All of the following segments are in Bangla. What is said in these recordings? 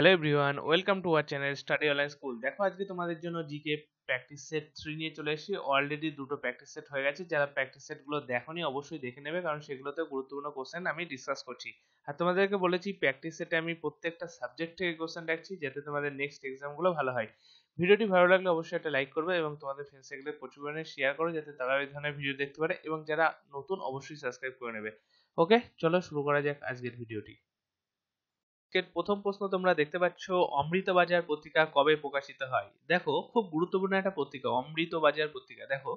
Hello everyone welcome to our channel study online school দেখো আজকে তোমাদের জন্য জিকে প্র্যাকটিস সেট থ্রি নিয়ে চলে এসেছি। অলরেডি দুটো প্র্যাকটিস সেট হয়ে গেছে। যারা প্র্যাকটিস সেটগুলো দেখোনি অবশ্যই দেখে নেবে, কারণ সেগুলোতে গুরুত্বপূর্ণ কোশ্চেন আমি ডিসকাস করছি। আর তোমাদেরকে বলেছি প্র্যাকটিস সেটে আমি প্রত্যেকটা সাবজেক্ট থেকে কোশ্চেন রাখছি, যাতে তোমাদের নেক্সট এক্সামগুলো ভালো হয়। ভিডিওটি ভালো লাগলে অবশ্যই একটা লাইক করবে এবং তোমাদের ফ্রেন্ডস এগুলো প্রচুর পরিমাণে শেয়ার করো, যাতে তারা এই ধরনের ভিডিও দেখতে পারে এবং যারা নতুন অবশ্যই সাবস্ক্রাইব করে নেবে। ওকে চলো শুরু করা যাক আজকের ভিডিওটি আজকের প্রথম প্রশ্ন তোমরা দেখতে পাচ্ছ, অমৃতবাজার পত্রিকা কবে প্রকাশিত হয়? দেখো, খুব গুরুত্বপূর্ণ একটা পত্রিকা, অমৃতবাজার পত্রিকা। দেখো,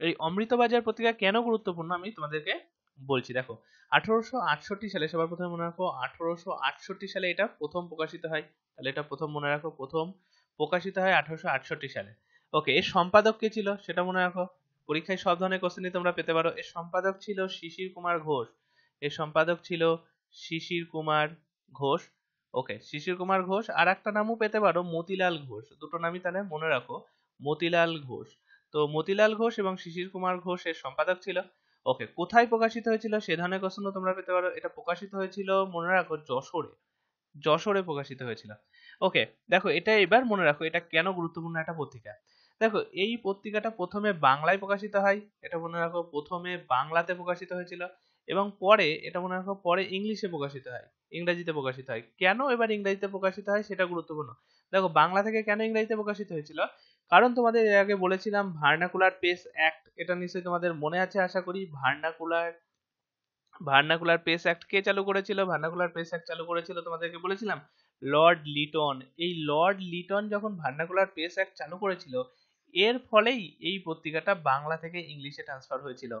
এই অমৃতবাজার পত্রিকা কেন গুরুত্বপূর্ণ আমি তোমাদেরকে বলছি। দেখো, আঠারোশো আটষট্টি সালে, সবার প্রথমে মনে রাখো, আঠারোশো আটষট্টি সালে এটা প্রথম প্রকাশিত হয়। তাহলে এটা প্রথম মনে রাখো, প্রথম প্রকাশিত হয় আঠারোশো আটষট্টি সালে। ওকে, এর সম্পাদক কে ছিল সেটা মনে রাখো। পরীক্ষায় সব ধরনের কোশ্চেনই তোমরা পেতে পারো। এর সম্পাদক ছিল শিশির কুমার ঘোষ। এর সম্পাদক ছিল শিশির কুমার ঘোষ। ওকে শিশির কুমার ঘোষ। আর একটা নামও পেতে পারো, মতিলাল ঘোষ। দুটো নামই তাহলে মনে রাখো, মতিলাল ঘোষ। তো মতিলাল ঘোষ এবং শিশির কুমার ঘোষ এর সম্পাদক ছিল। ওকে কোথায় প্রকাশিত হয়েছিল? সে ধরনের প্রশ্ন তোমরা পেতে পারো। এটা প্রকাশিত হয়েছিল, মনে রাখো, যশোরে। যশোরে প্রকাশিত হয়েছিল। ওকে দেখো, এটা এবার মনে রাখো, এটা কেন গুরুত্বপূর্ণ একটা পত্রিকা? দেখো, এই পত্রিকাটা প্রথমে বাংলায় প্রকাশিত হয়, এটা মনে রাখো, প্রথমে বাংলাতে প্রকাশিত হয়েছিল এবং পরে, এটা মনে রাখো, পরে ইংলিশে প্রকাশিত হয়। ইংরেজিতে প্রকাশিত হয়। কেন এবার ইংরেজিতে প্রকাশিত হয় সেটা গুরুত্বপূর্ণ। দেখো, বাংলা থেকে কেন ইংরেজিতে প্রকাশিত হয়েছিল? কারণ তোমাদের এর আগে বলেছিলাম ভার্নাকুলার পেস অ্যাক্ট, এটা নিশ্চয়ই তোমাদের মনে আছে আশা করি। ভার্নাকুলার ভার্নাকুলার পেস অ্যাক্ট কে চালু করেছিল? ভার্নাকুলার পেস অ্যাক্ট চালু করেছিল তোমাদেরকে বলেছিলাম লর্ড লিটন। এই লর্ড লিটন যখন ভার্নাকুলার পেস অ্যাক্ট চালু করেছিল, এর ফলেই এই পত্রিকাটা বাংলা থেকে ইংলিশে ট্রান্সফার হয়েছিল।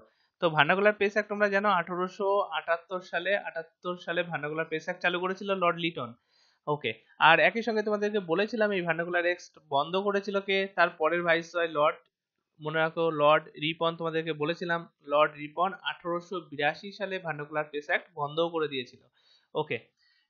তো ভার্নাকুলার পেস অ্যাক্ট তোমরা জানো, আঠারোশো আটাত্তর সালে আটাত্তর সালে ভার্নাকুলার পেস অ্যাক্ট চালু করেছিল লর্ড লিটন। ওকে, আর একই সঙ্গে তোমাদেরকে বলেছিলাম, এই ভার্নাকুলার এক্ট বন্ধ করেছিল কে? তার পরের ভাইসরয় লর্ড, মনে রাখো, লর্ড রিপন তোমাদেরকে বলেছিলাম, লর্ড রিপন আঠারোশো বিরাশি সালে ভার্নাকুলার পেস অ্যাক্ট বন্ধও করে দিয়েছিল। ওকে,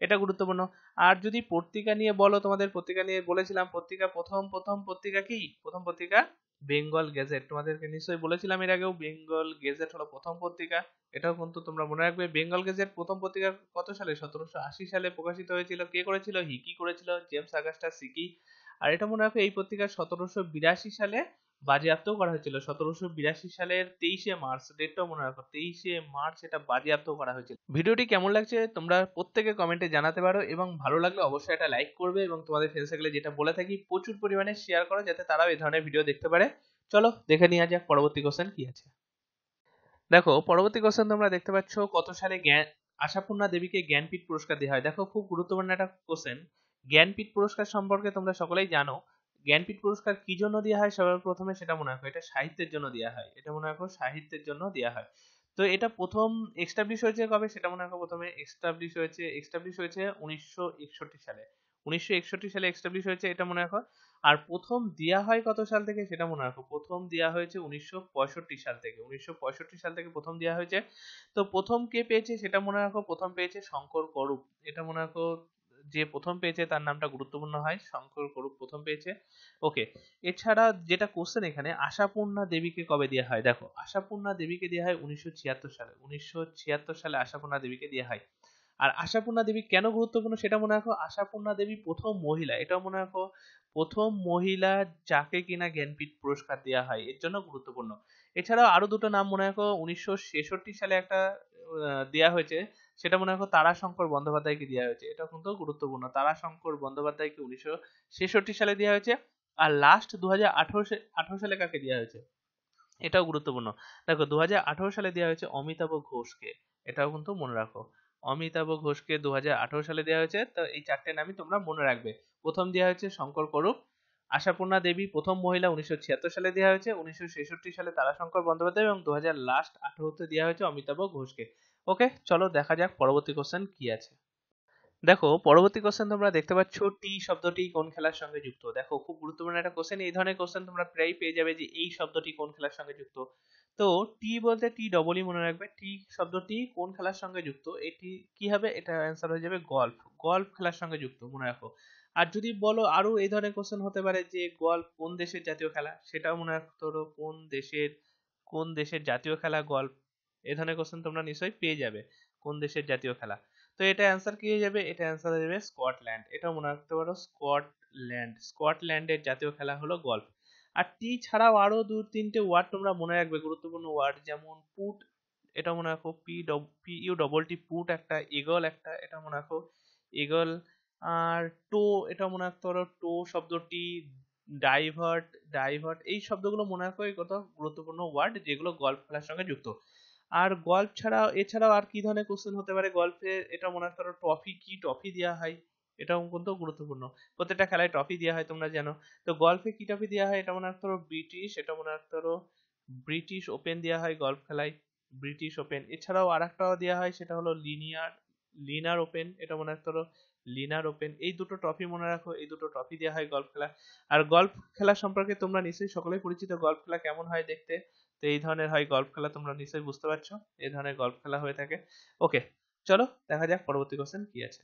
এটা গুরুত্বপূর্ণ। আর যদি পত্রিকা নিয়ে বলো, তোমাদের পত্রিকা নিয়ে বলেছিলাম, পত্রিকা প্রথম প্রথম পত্রিকা কি? প্রথম পত্রিকা বেঙ্গল গেজেট তোমাদেরকে নিশ্চয়ই বলেছিলাম এর আগেও বেঙ্গল গেজেট হলো প্রথম পত্রিকা। এটাও কিন্তু তোমরা মনে রাখবে বেঙ্গল গেজেট প্রথম পত্রিকা কত সালে? সতেরোশো আশি সালে প্রকাশিত হয়েছিল। কে করেছিল? হিকি করেছিল? জেমস আগাস্টা সিকি আর এটা মনে রাখবে, এই পত্রিকা সতেরোশো বিরাশি সালে বাজেয়াপ্ত করা হয়েছিল। সতেরোশো বিরাশি সালের তেইশে মার্চ ডেটটাও মনে রাখো, তেইশে মার্চ এটা বাজেয়াপ্ত করা হয়েছিল। ভিডিওটি কেমন লাগছে তোমরা প্রত্যেকে কমেন্টে জানাতে পারো এবং ভালো লাগলে অবশ্যই এটা লাইক করবে এবং তোমাদের ফ্রেন্ডস সার্কেলে যেটা বলে থাকি, প্রচুর পরিমাণে শেয়ার করো যাতে তারাও এই ধরনের ভিডিও দেখতে পারে। চলো, দেখে নেওয়া যাক পরবর্তী কোশ্চেন কি আছে। দেখো, পরবর্তী কোশ্চেন তোমরা দেখতে পাচ্ছ কত সালে জ্ঞান, আশাপূর্ণা দেবীকে জ্ঞানপীঠ পুরস্কার দেওয়া হয়। দেখো, খুব গুরুত্বপূর্ণ একটা কোশ্চেন জ্ঞানপীঠ পুরস্কার সম্পর্কে তোমরা সকলেই জানো। জ্ঞানপীঠ পুরস্কার কি জন্য দেওয়া হয়? সবার প্রথমে সেটা মনে রাখো, এটা সাহিত্যের জন্য দেওয়া হয়। এটা মনে রাখো, সাহিত্যের জন্য দেওয়া হয়। তো এটা প্রথম এস্টাবলিশ হয়েছে কবে? সেটা মনে রাখো প্রথমে এস্টাবলিশ হয়েছে এস্টাবলিশ হয়েছে উনিশশো সালে। উনিশশো সালে এস্টাবলিশ হয়েছে, এটা মনে রাখো। আর প্রথম দেয়া হয় কত সাল থেকে? সেটা মনে রাখো। প্রথম দেয়া হয়েছে উনিশশো পঁয়ষট্টি সাল থেকে। উনিশশো পঁয়ষট্টি সাল থেকে প্রথম দেওয়া হয়েছে। তো প্রথম কে পেয়েছে? সেটা মনে রাখো, প্রথম পেয়েছে শঙ্কর করুপ। এটা মনে রাখো যে প্রথম পেয়েছে তার নামটা গুরুত্বপূর্ণ হয়, শঙ্কর করুপ প্রথম পেয়েছে ওকে এছাড়া যেটা কোশ্চেন এখানে, আশাপূর্ণা দেবীকে কবে দেওয়া হয়? দেখো, আশাপূর্ণা দেবীকে দেওয়া হয় উনিশশো ছিয়াত্তর সালে। উনিশশো ছিয়াত্তর সালে আশাপূর্ণা দেবীকে দেওয়া হয়। আর আশাপূর্ণা দেবী কেন গুরুত্বপূর্ণ সেটা মনে রাখো? আশাপূর্ণা দেবী প্রথম মহিলা। এটাও মনে রাখো, প্রথম মহিলা যাকে কিনা জ্ঞানপীঠ পুরস্কার দেওয়া হয়, এর জন্য গুরুত্বপূর্ণ। এছাড়াও আরও দুটো নাম মনে রাখো, উনিশশো ছেষট্টি সালে একটা দেওয়া হয়েছে। সেটা মনে রাখো তারাশঙ্কর বন্দ্যোপাধ্যায়কে দেওয়া হয়েছে। এটা কিন্তু গুরুত্বপূর্ণ। তারাশঙ্কর বন্দ্যোপাধ্যায়কে উনিশশো ছেষট্টি সালে দেওয়া হয়েছে আর লাস্ট দু হাজার আঠারো সালে কাকে দেওয়া হয়েছে? এটাও গুরুত্বপূর্ণ। দেখো দু হাজার আঠারো সালে দেওয়া হয়েছে অমিতাভ ঘোষকে। এটাও কিন্তু মনে রাখো। অমিতাভ ঘোষকে দু হাজার আঠেরো সালে দেওয়া হয়েছে। তো এই চারটে নামই তোমরা মনে রাখবে। প্রথম দেওয়া হয়েছে শঙ্কর করুপ আশাপূর্ণা দেবী, প্রথম মহিলা উনিশশো ছিয়াত্তর সালে দেওয়া হয়েছে, উনিশশো ছেষট্টি সালে তারাশঙ্কর বন্দ্যোপাধ্যায় এবং দু হাজার লাস্ট আঠারোতে দেওয়া হয়েছে অমিতাভ ঘোষকে। ওকে চলো দেখা যাক পরবর্তী কোশ্চেন কি আছে। দেখো, পরবর্তী কোশ্চেন তোমরা দেখতে পাচ্ছ টি শব্দটি কোন খেলার সঙ্গে যুক্ত? দেখো, খুব গুরুত্বপূর্ণ একটা কোশ্চেন এই ধরনের কোশ্চেন তোমরা প্রায় পেয়ে যাবে যে এই শব্দটি কোন খেলার সঙ্গে যুক্ত? তো টি বলতে টি ডবলই মনে রাখবে টি শব্দটি কোন খেলার সঙ্গে যুক্ত? এটি কি হবে? এটা অ্যান্সার হয়ে যাবে গল্ফ গল্ফ খেলার সঙ্গে যুক্ত, মনে রাখো। আর যদি বলো আরও এই ধরনের কোশ্চেন হতে পারে যে গল্ফ কোন দেশের জাতীয় খেলা? সেটাও মনে রাখতে হলো কোন দেশের কোন দেশের জাতীয় খেলা গল্ফ এ ধরনের কোশ্চেন তোমরা নিশ্চয়ই পেয়ে যাবে কোন দেশের জাতীয় খেলা। তো এটা অ্যান্সার কি হয়ে যাবে? এটা অ্যান্সার হয়ে যাবে স্কটল্যান্ড এটা মনে রাখতে পারো স্কটল্যান্ড স্কটল্যান্ডের জাতীয় খেলা হলো গল্ফ আর টি ছাড়াও আরও দু, তিনটে ওয়ার্ড তোমরা মনে রাখবে, গুরুত্বপূর্ণ ওয়ার্ড যেমন পুট এটা মনে রাখো P P U double T put একটা ইগল একটা এটা মনে রাখো ইগল আর টো এটা মনে রাখতে পারো টো শব্দটি ডাইভার্ট ডাইভার্ট এই শব্দগুলো মনে রাখো, এই কত গুরুত্বপূর্ণ ওয়ার্ড যেগুলো গল্ফ খেলার সঙ্গে যুক্ত। আর গল্ফ ছাড়াও, এছাড়াও আর কি ধরনের কোশ্চেন হতে পারে? গল্ফে এটা মনে পারো ট্রফি কি ট্রফি দেওয়া হয়? এটাও কিন্তু গুরুত্বপূর্ণ। প্রত্যেকটা খেলায় ট্রফি দেওয়া হয়, তোমরা জানো। তো গল্ফে কি ট্রফি দেওয়া হয়? এটা মনে পারো ব্রিটিশ এটা মনে পারো ব্রিটিশ ওপেন দেওয়া হয় গল্ফ খেলায়। ব্রিটিশ ওপেন এছাড়াও আর একটাও দেওয়া হয়, সেটা হলো লিনিয়ার লিনার ওপেন এটা মনে পারো লিনার ওপেন এই দুটো ট্রফি মনে রাখো, এই দুটো ট্রফি দেওয়া হয় গল্ফ খেলা আর গল্ফ খেলা সম্পর্কে তোমরা নিশ্চয়ই সকলেই পরিচিত। গল্ফ খেলা কেমন হয় দেখতে? তো এই ধরনের হয় গল্ফ খেলা, তোমরা নিশ্চয়ই বুঝতে পারছ। এই ধরনের গল্ফ খেলা হয়ে থাকে। ওকে চলো দেখা যাক পরবর্তী কোশ্চেন কি আছে।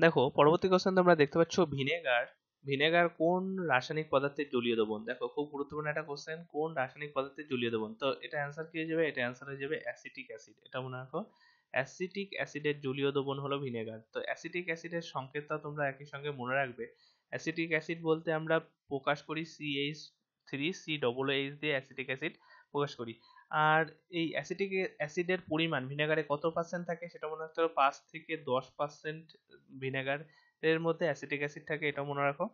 দেখো, পরবর্তী কোশ্চেন তোমরা দেখতে পাচ্ছ ভিনেগার। ভিনেগার কোন রাসায়নিক পদার্থের জলীয় দ্রবণ? দেখো, খুব গুরুত্বপূর্ণ একটা কোশ্চেন কোন রাসায়নিক পদার্থের জলীয় দ্রবণ? তো এটা অ্যান্সার কি হয়ে যাবে? এটা অ্যান্সার হয়ে যাবে অ্যাসিটিক অ্যাসিড এটা মনে রাখো অ্যাসিটিক অ্যাসিডের জলীয় দ্রবণ হলো ভিনেগার তো অ্যাসিটিক অ্যাসিডের সংকেতটা তোমরা একই সঙ্গে মনে রাখবে। অ্যাসিটিক অ্যাসিড বলতে আমরা প্রকাশ করি CH three C double H দিয়ে অ্যাসিটিক অ্যাসিড প্রকাশ করি। আর এই অ্যাসিটিক অ্যাসিডের পরিমাণ ভিনেগারে কত পার্সেন্ট থাকে সেটা মনে রাখতে হবে? পাঁচ থেকে দশ পার্সেন্ট ভিনেগারের মধ্যে অ্যাসিটিক অ্যাসিড থাকে, এটা মনে রাখো।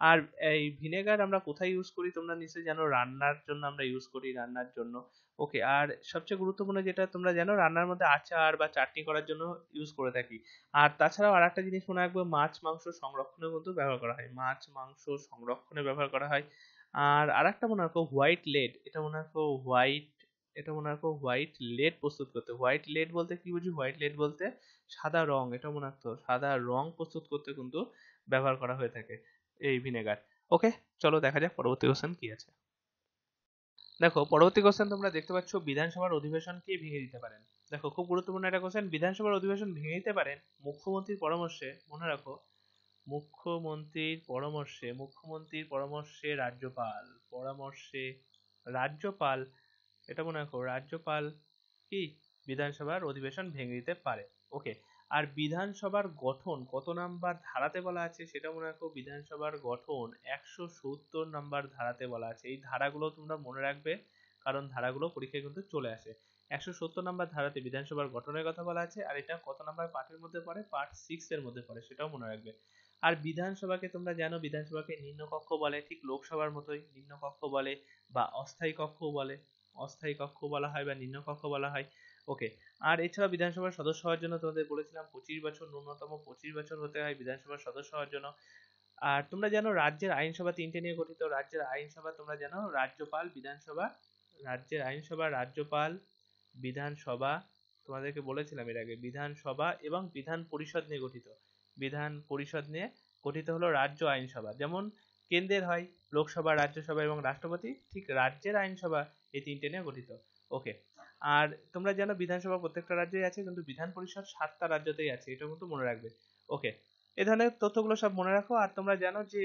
আর এই ভিনেগার আমরা কোথায় ইউজ করি? তোমরা নিশ্চয়ই জানো, রান্নার জন্য আমরা ইউজ করি, রান্নার জন্য। ওকে আর সবচেয়ে গুরুত্বপূর্ণ যেটা তোমরা জানো, রান্নার মধ্যে আচার বা চাটনি করার জন্য ইউজ করে থাকি। আর তাছাড়াও আর একটা জিনিস মনে রাখবে, মাছ, মাংস সংরক্ষণের কিন্তু ব্যবহার করা হয়। মাছ, মাংস সংরক্ষণে ব্যবহার করা হয়। আর আরেকটা মনে রাখো হোয়াইট লেড এটা মনে রাখো হোয়াইট এটা মনে রাখো হোয়াইট লেড প্রস্তুত করতে। হোয়াইট লেড বলতে কি বুঝি? হোয়াইট লেড বলতে সাদা রং, এটা মনে রাখতো সাদা রং প্রস্তুত করতে কিন্তু ব্যবহার করা হয়ে থাকে এই ভিনেগার ওকে চলো দেখা যাক পরবর্তী কোশ্চেন কি আছে। দেখো, পরবর্তী কোশ্চেন তোমরা দেখতে পাচ্ছ, বিধানসভার অধিবেশন কে ভেঙে দিতে পারেন? দেখো, খুব গুরুত্বপূর্ণ একটা কোশ্চেন বিধানসভার অধিবেশন ভেঙে দিতে পারেন মুখ্যমন্ত্রীর পরামর্শে মনে রাখো মুখ্যমন্ত্রীর পরামর্শে মুখ্যমন্ত্রীর পরামর্শে রাজ্যপাল পরামর্শে রাজ্যপাল, এটা মনে রাখো, রাজ্যপাল কি? বিধানসভার অধিবেশন ভেঙে দিতে পারে। ওকে আর বিধানসভার গঠন, কত নাম্বার ধারাতে বলা আছে সেটা মনে রাখো, বিধানসভার গঠন একশো সত্তর নাম্বার ধারাতে বলা আছে। এই ধারাগুলো তোমরা মনে রাখবে, কারণ ধারাগুলো পরীক্ষায় কিন্তু চলে আসে। একশো সত্তর নাম্বার ধারাতে বিধানসভার গঠনের কথা বলা আছে, আর এটা কত নাম্বার পার্টের মধ্যে পড়ে? পার্ট সিক্স এর মধ্যে পড়ে, সেটাও মনে রাখবে। আর বিধানসভাকে তোমরা জানো, বিধানসভাকে নিম্নকক্ষ বলে, ঠিক লোকসভার মতোই নিম্নকক্ষ বলে বা অস্থায়ী কক্ষ বলে। অস্থায়ী কক্ষ বলা হয় বা নিম্নকক্ষ বলা হয়। ওকে আর এছাড়া বিধানসভার সদস্য হওয়ার জন্য তোমাদের বলেছিলাম পঁচিশ বছর, ন্যূনতম পঁচিশ বছর হতে হয় বিধানসভার সদস্য হওয়ার জন্য। আর তোমরা জানো রাজ্যের আইনসভা তিনটে নিয়ে গঠিত, রাজ্যের আইনসভা তোমরা জানো রাজ্যপাল, বিধানসভা, রাজ্যের আইনসভা, রাজ্যপাল, বিধানসভা, তোমাদেরকে বলেছিলাম এর আগে, বিধানসভা এবং বিধান পরিষদ নিয়ে গঠিত। বিধান পরিষদ নিয়ে গঠিত হলো রাজ্য আইনসভা। যেমন কেন্দ্রের হয় লোকসভা, রাজ্যসভা এবং রাষ্ট্রপতি, ঠিক রাজ্যের আইনসভা এই তিনটে নিয়ে গঠিত। ওকে, আর তোমরা জানো বিধানসভা প্রত্যেকটা রাজ্যেই আছে, কিন্তু বিধান পরিষদ সাতটা রাজ্যতেই আছে, এটা কিন্তু মনে রাখবে। ওকে, এ ধরনের তথ্যগুলো সব মনে রাখো, আর তোমরা জানো যে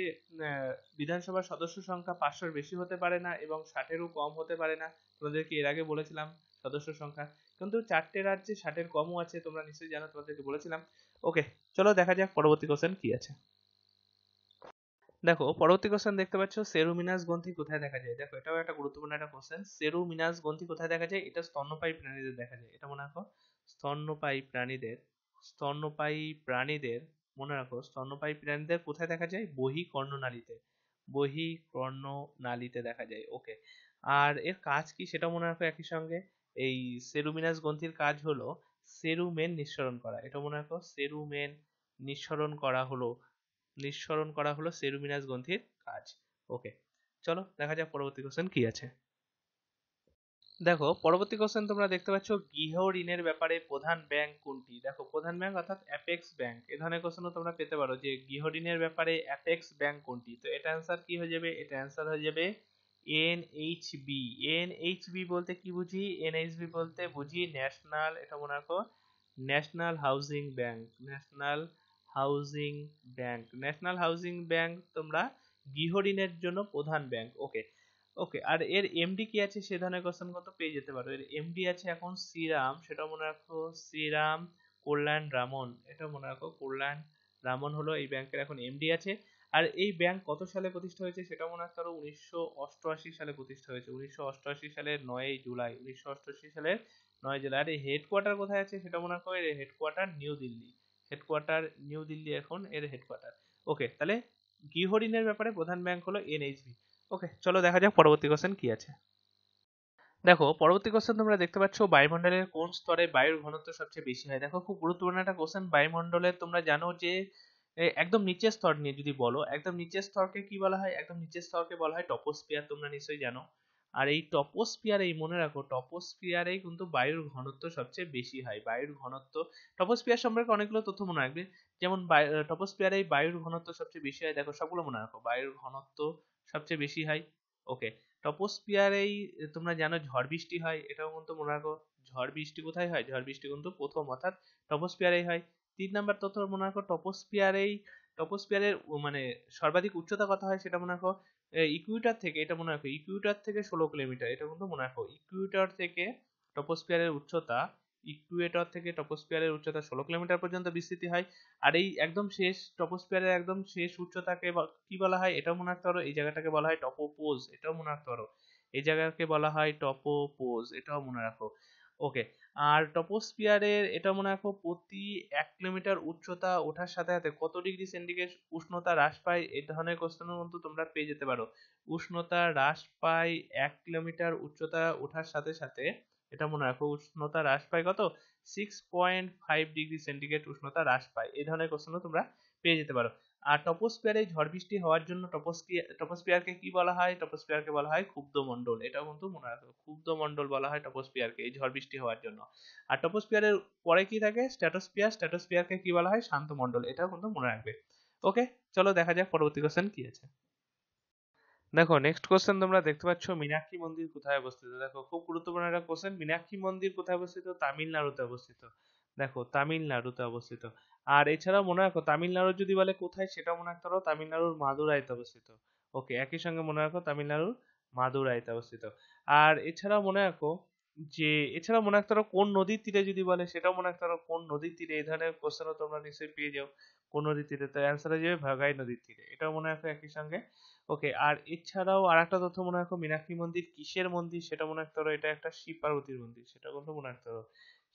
বিধানসভার সদস্য সংখ্যা পাঁচশোর বেশি হতে পারে না এবং ষাটেরও কম হতে পারে না। তোমাদেরকে এর আগে বলেছিলাম সদস্য সংখ্যা। কিন্তু চারটে রাজ্যে ষাটের কমও আছে, তোমরা নিশ্চয়ই জানো, তোমাদেরকে বলেছিলাম। ওকে চলো দেখা যাক পরবর্তী কোশ্চেন কি আছে। দেখো, পরবর্তী কোশ্চেন দেখতে পাচ্ছ সেরুমিনাস গ্রন্থি কোথায় দেখা যায়? দেখো, এটাও একটা গুরুত্বপূর্ণ একটা কোশ্চেন সেরুমিনাস গ্রন্থি কোথায় দেখা যায়? এটা স্তন্যপায়ী প্রাণীদের দেখা যায়। এটা মনে রাখো, স্তন্যপায়ী প্রাণীদের স্তন্যপায়ী প্রাণীদের, মনে রাখো, স্তন্যপায়ী প্রাণীদের কোথায় দেখা যায়? বহি কর্ণনালীতে বহি কর্ণনালীতে দেখা যায়। ওকে আর এর কাজ কি সেটা মনে রাখো একই সঙ্গে। এই সেরুমিনাস গ্রন্থির কাজ হলো সেরুমেন নিঃসরণ করা। এটা মনে রাখো, সেরুমেন নিঃসরণ করা হলো, নিঃসরণ করা হলো সেরুমিনাস গ্রন্থির কাজ। ওকে চলো দেখা যাক পরবর্তী কোশ্চেন কি আছে। দেখো, পরবর্তী কোশ্চেন তোমরা দেখতে পাচ্ছ, গৃহ ঋণের ব্যাপারে প্রধান ব্যাংক কোনটি? দেখো, প্রধান ব্যাংক অর্থাৎ অ্যাপেক্স ব্যাংক এ ধরনের কোশ্চেনও তোমরা পেতে পারো যে গৃহ ঋণের ব্যাপারে অ্যাপেক্স ব্যাংক কোনটি? তো এটা অ্যান্সার কি হয়ে যাবে? এটা অ্যান্সার হয়ে যাবে এনএইচবি এনএইচবি বলতে কি বুঝি? এনএইচবি বলতে বুঝি ন্যাশনাল এটা মনে রাখো national housing bank national housing bank national housing bank তোমরা গৃহ ঋণের জন্য প্রধান ব্যাংক ওকে ওকে আর এর এমডি কি আছে? সে ধরনের কোশ্চেন কত পেয়ে যেতে পারো। এর এমডি আছে এখন শ্রীরাম, সেটা মনে রাখো শ্রীরাম কল্যাণ রামন, এটা মনে রাখো কল্যাণ রামন হলো এই ব্যাংকের এখন এমডি আছে। আর এই ব্যাংক কত সালে প্রতিষ্ঠা হয়েছে সেটা মনে রাখতে পারো উনিশশো অষ্টআশি সালে প্রতিষ্ঠা হয়েছে। উনিশশো অষ্টআশি সালের নয়ই জুলাই, উনিশশো অষ্টআশি সালের নয় জুলাই। আর এই হেডকোয়ার্টার কোথায় আছে সেটা মনে রাখো এর হেডকোয়ার্টার নিউ দিল্লি। হেডকোয়ার্টার নিউ দিল্লি এখন এর হেডকোয়ার্টার ওকে তাহলে গৃহঋণের ব্যাপারে প্রধান ব্যাংক হলো এনএইচবি ওকে চলো দেখা যাক পরবর্তী কোশ্চেন কি আছে। দেখো, পরবর্তী কোশ্চেন তোমরা দেখতে পাচ্ছ বায়ুমণ্ডলের কোন স্তরে বায়ুর ঘনত্ব সবচেয়ে বেশি হয়। দেখো, খুব গুরুত্বপূর্ণ একটা কোশ্চেন বায়ুমণ্ডলের তোমরা জানো যে একদম নিচের স্তর নিয়ে যদি বলো, একদম নিচের স্তরকে কি বলা হয়? একদম নিচের স্তরকে বলা হয় টপোস্ফিয়ার, তোমরা নিশ্চয়ই জানো। আর এই টপোস্ফিয়ার, এই মনে রাখো, টপোস্ফিয়ারেই কিন্তু বায়ুর ঘনত্ব সবচেয়ে বেশি হয়। বায়ুর ঘনত্ব, টপোস্ফিয়ার সম্পর্কে অনেকগুলো তথ্য মনে রাখবে। যেমন টপোস্ফিয়ারে বায়ুর ঘনত্ব সবচেয়ে বেশি হয়, দেখো সবগুলো মনে রাখো। বায়ুর ঘনত্ব সবচেয়ে বেশি হয়। ওকে, টপোস্ফিয়ারেই তোমরা জানো ঝড় বৃষ্টি হয়, এটাও কিন্তু মনে রাখো। ঝড় বৃষ্টি কোথায় হয়? ঝড় বৃষ্টি কিন্তু প্রথম অর্থাৎ টপোস্ফিয়ারেই হয়। তিন নাম্বার তথ্য মনে রাখো, টপোস্ফিয়ারেই, টপোস্ফিয়ারের মানে সর্বাধিক উচ্চতা কত হয় সেটা মনে রাখো ইকুইটার থেকে, এটা মনে রাখো ইকুইটার থেকে ষোলো কিলোমিটার, এটা কিন্তু মনে রাখো ইকুইটার থেকে টপোস্ফিয়ারের উচ্চতা ইকুয়েটর থেকে টপোস্ফিয়ারের উচ্চতা ষোলো কিলোমিটার পর্যন্ত বিস্তৃতি হয়, আর এই একদম শেষ, টপোস্ফিয়ারের একদম শেষ উচ্চতাকে কি বলা হয়, এটাও মনে রাখতে পারো, এই জায়গাটাকে বলা হয় টপোপোজ, এটাও মনে রাখতে পারো, এই জায়গাকে বলা হয় টপোপোজ, এটাও মনে রাখো ওকে আর টপোস্ফিয়ারের এটা মনে রাখো প্রতি এক কিলোমিটার উচ্চতা ওঠার সাথে সাথে কত ডিগ্রি সেন্টিগ্রেড উষ্ণতা হ্রাস পায় এই ধরনের কোশ্চেনের কিন্তু তোমরা পেয়ে যেতে পারো। উষ্ণতা হ্রাস পায় এক কিলোমিটার উচ্চতা ওঠার সাথে সাথে এটা মনে রাখো উষ্ণতা হ্রাস পায় কত? Six point five degree centigrade উষ্ণতা হ্রাস পায় এই ধরনের কোশ্চেনও তোমরা পেয়ে যেতে পারো। আর টপোস্ফিয়ারে ঝড় বৃষ্টি হওয়ার জন্য টপোস্ফিয়ারকে কি বলা হয়? টপোস্ফিয়ারকে বলা হয় ক্ষুব্ধ মণ্ডল এটাও কিন্তু মনে রাখো ক্ষুব্ধ মণ্ডল বলা হয় টপোস্ফিয়ারকে, এই ঝড় বৃষ্টি হওয়ার জন্য। আর টপোস্ফিয়ারের পরে কি থাকে? স্ট্যাটোস্ফিয়ার, স্ট্যাটোস্ফিয়ারকে কি বলা হয়? শান্ত মণ্ডল এটাও কিন্তু মনে রাখবে। ওকে চলো দেখা যাক পরবর্তী কোশ্চেন কি আছে। দেখো নেক্সট কোশ্চেন তোমরা দেখতে পাচ্ছ, মীনাক্ষী মন্দির কোথায় অবস্থিত? দেখো, খুব গুরুত্বপূর্ণ একটা কোশ্চেন মীনাক্ষী মন্দির কোথায় অবস্থিত? তামিলনাড়ুতে অবস্থিত। দেখো, তামিলনাড়ুতে অবস্থিত। আর এছাড়াও মনে রাখো, তামিলনাড়ু যদি বলে কোথায় সেটা মনে রাখতে পারো, তামিলনাড়ুর মাদুরাইতে অবস্থিত। ওকে, একই সঙ্গে মনে রাখো, তামিলনাড়ুর মাদুরাইতে অবস্থিত। আর এছাড়াও মনে রাখো যে এছাড়া মনে রাখতে কোন নদীর তীরে যদি বলে, সেটাও মনে রাখতে কোন নদীর তীরে, এই ধরনের কোশ্চেনও তোমরা নিশ্চয়ই পেয়ে যাও, কোন নদীর তীরে। তো অ্যান্সার হয়ে যাবে ভাগাই নদীর তীরে। এটাও মনে রাখো একই সঙ্গে। ওকে, আর এছাড়াও আর একটা তথ্য মনে রাখো, মীনাক্ষী মন্দির কিসের মন্দির সেটা মনে রাখতে এটা একটা শিব পার্বতীর মন্দির সেটা কিন্তু মনে রাখতে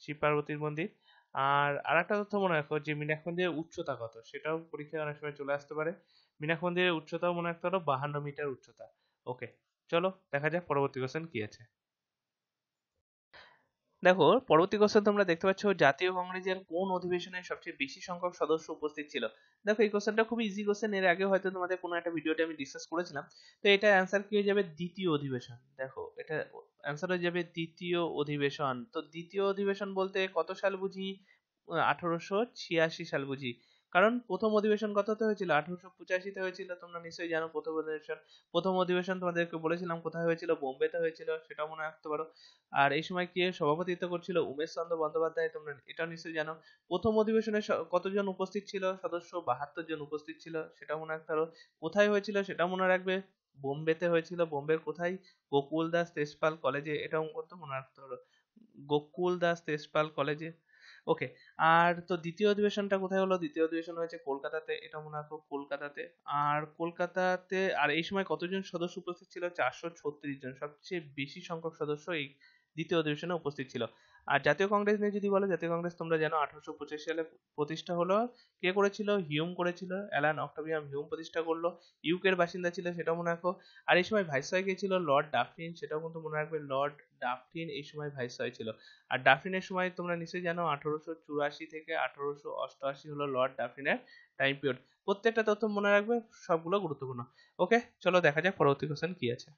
শিব পার্বতীর মন্দির। আর আর একটা তথ্য মনে রাখো যে মীনাক্ষী মন্দিরের উচ্চতা কত? সেটাও পরীক্ষায় অনেক সময় চলে আসতে পারে। মীনাক্ষী মন্দিরের উচ্চতাও মনে রাখতে হলো বাহান্ন মিটার উচ্চতা। ওকে চলো দেখা যাক পরবর্তী কোশ্চেন কি আছে। দেখো, পরবর্তী কোশ্চেন তোমরা দেখতে পাচ্ছ, জাতীয় কংগ্রেসের কোন অধিবেশনে সবচেয়ে বেশি সংখ্যক সদস্য উপস্থিত ছিল? দেখো, এই কোশ্চেনটা খুব ইজি কোশ্চেন এর আগে হয়তো তোমাদের কোনো একটা ভিডিওতে আমি ডিসকাস করেছিলাম। তো এটা অ্যান্সার কি হয়ে যাবে? দ্বিতীয় অধিবেশন। দেখো, এটা অ্যান্সার হয়ে যাবে দ্বিতীয় অধিবেশন। তো দ্বিতীয় অধিবেশন বলতে কত সাল বুঝি? আঠারোশো ছিয়াশি সাল বুঝি। কারণ প্রথম অধিবেশন কততে হয়েছিল? আঠারোশো পঁচাশিতে হয়েছিল, তোমরা নিশ্চয়ই জানো প্রথম অধিবেশন। প্রথম অধিবেশন তোমাদেরকে বলেছিলাম কোথায় হয়েছিল, বোম্বেতে হয়েছিল, সেটাও মনে রাখতে পারো। আর এই সময় কে সভাপতিত্ব করছিল? উমেশ চন্দ্র বন্দ্যোপাধ্যায়, তোমরা এটাও নিশ্চয়ই জানো। প্রথম অধিবেশনে কতজন উপস্থিত ছিল? সদস্য বাহাত্তর জন উপস্থিত ছিল, সেটাও মনে রাখতে পারো। কোথায় হয়েছিল সেটাও মনে রাখবে। বোম্বেতে হয়েছিল। বোম্বের কোথায়? গোকুল দাস তেজপাল কলেজে, এটাও মনে রাখতে পারো। গোকুল দাস তেজপাল কলেজে। ওকে আর তো দ্বিতীয় অধিবেশনটা কোথায় হলো? দ্বিতীয় অধিবেশন হয়েছে কলকাতাতে, এটা মনে রাখো কলকাতাতে। আর কলকাতাতে, আর এই সময় কতজন সদস্য উপস্থিত ছিল? চারশো ছত্রিশ জন, সবচেয়ে বেশি সংখ্যক সদস্য এই দ্বিতীয় অধিবেশনে উপস্থিত ছিল। আর জাতীয় কংগ্রেস নিয়ে যদি বলো, জাতীয় কংগ্রেস তোমরা জানো আঠারোশো পঁচাশি সালে প্রতিষ্ঠা হলো। কে করেছিল? হিউম করেছিল। অ্যালান অক্টাভিয়াম হিউম প্রতিষ্ঠা করল। ইউকের বাসিন্দা ছিল সেটাও মনে রাখো। আর এই সময় ভাইসরয় কে ছিল? Lord Dufferin. সেটাও কিন্তু মনে রাখবে, লর্ড ডাফরিন এই সময় ভাইসরয় ছিল। আর ডাফরিনের সময় তোমরা নিশ্চয়ই জানো, আঠারোশো চুরাশি থেকে আঠারোশো অষ্টআশি হলো লর্ড ডাফরিনের টাইম পিরিয়ড প্রত্যেকটা তথ্য মনে রাখবে, সবগুলো গুরুত্বপূর্ণ। ওকে চলো দেখা যাক পরবর্তী কোশ্চেন কি আছে।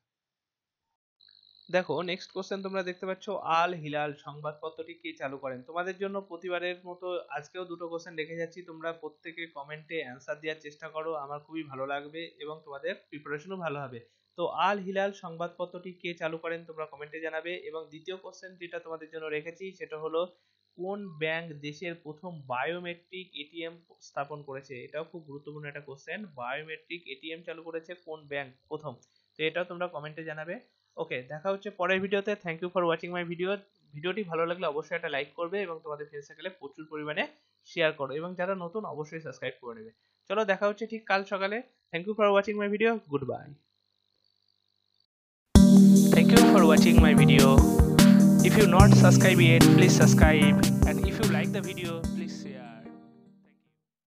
দেখো নেক্সট কোশ্চেন তোমরা দেখতে পাচ্ছ, আল হিলাল সংবাদপত্রটি কে চালু করেন? তোমাদের জন্য প্রতিবারের মতো আজকেও দুটো কোশ্চেন রেখে যাচ্ছি। তোমরা প্রত্যেকে কমেন্টে অ্যান্সার দেওয়ার চেষ্টা করো, আমার খুবই ভালো লাগবে এবং তোমাদের প্রিপারেশনও ভালো হবে। তো আল হিলাল সংবাদপত্রটি কে চালু করেন তোমরা কমেন্টে জানাবে এবং দ্বিতীয় কোশ্চেন যেটা তোমাদের জন্য রেখেছি, সেটা হলো, কোন ব্যাংক দেশের প্রথম বায়োমেট্রিক এটিএম স্থাপন করেছে? এটাও খুব গুরুত্বপূর্ণ একটা কোশ্চেন বায়োমেট্রিক এটিএম চালু করেছে কোন ব্যাংক প্রথম? তো এটাও তোমরা কমেন্টে জানাবে। ওকে দেখা হচ্ছে পরের ভিডিওতে। Thank you for watching my video ভিডিওটি ভালো লাগলে অবশ্যই একটা লাইক করবে এবং তোমাদের ফ্রেন্ড সার্কেলে প্রচুর পরিমাণে শেয়ার করো এবং যারা নতুন অবশ্যই সাবস্ক্রাইব করে নেবে। চলো দেখা হচ্ছে ঠিক কাল সকালে। Thank you for watching my video good bye Thank you for watching my video. If you not subscribe yet, please subscribe. And if you like the video,